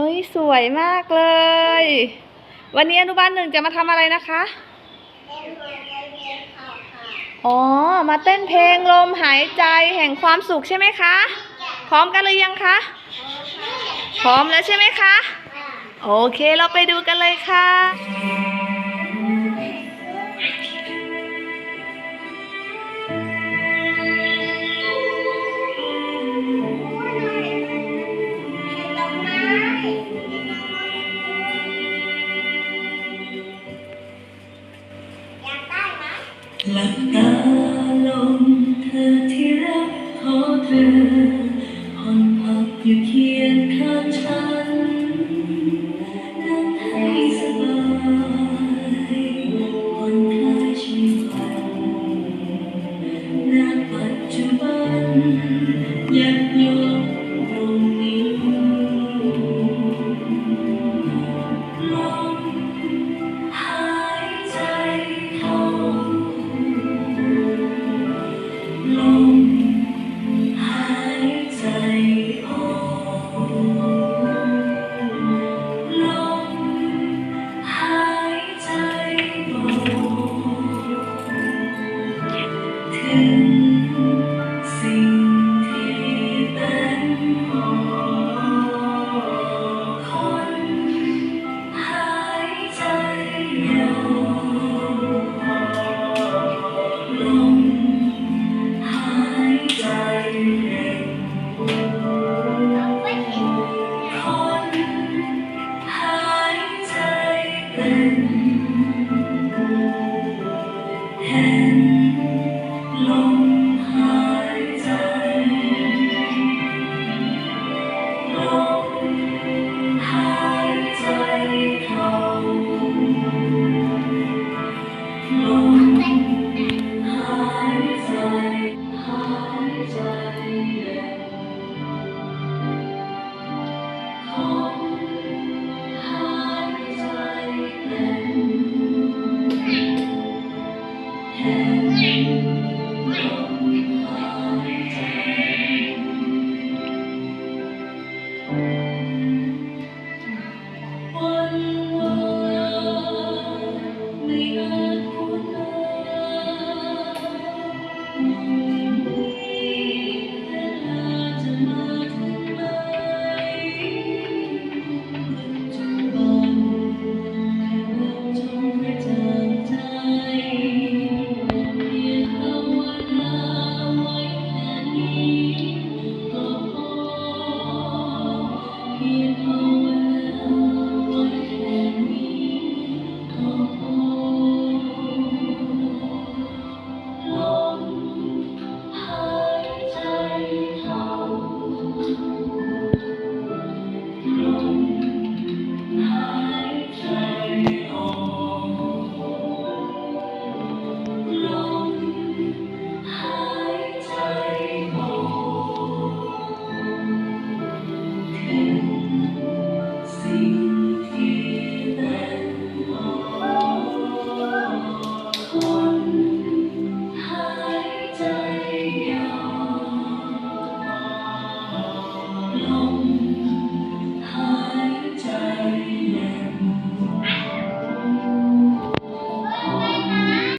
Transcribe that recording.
เอ้ยสวยมากเลย วันนี้อนุบาลหนึ่งจะมาทำอะไรนะคะอ๋อ มาเต้นเพลงลมหายใจแห่งความสุขใช่ไหมคะ พร้อมกันหรือยังคะ พร้อมแล้วใช่ไหมคะ โอเคเราไปดูกันเลยค่ะ หลับตาลงเธอที่รักขอเธอผ่อนผักอยู่เคียงข้างฉันนั่งให้สบายผ่อนคลายชีวิตณปัจจุบันอยากอยู่ High tide, high tide, one.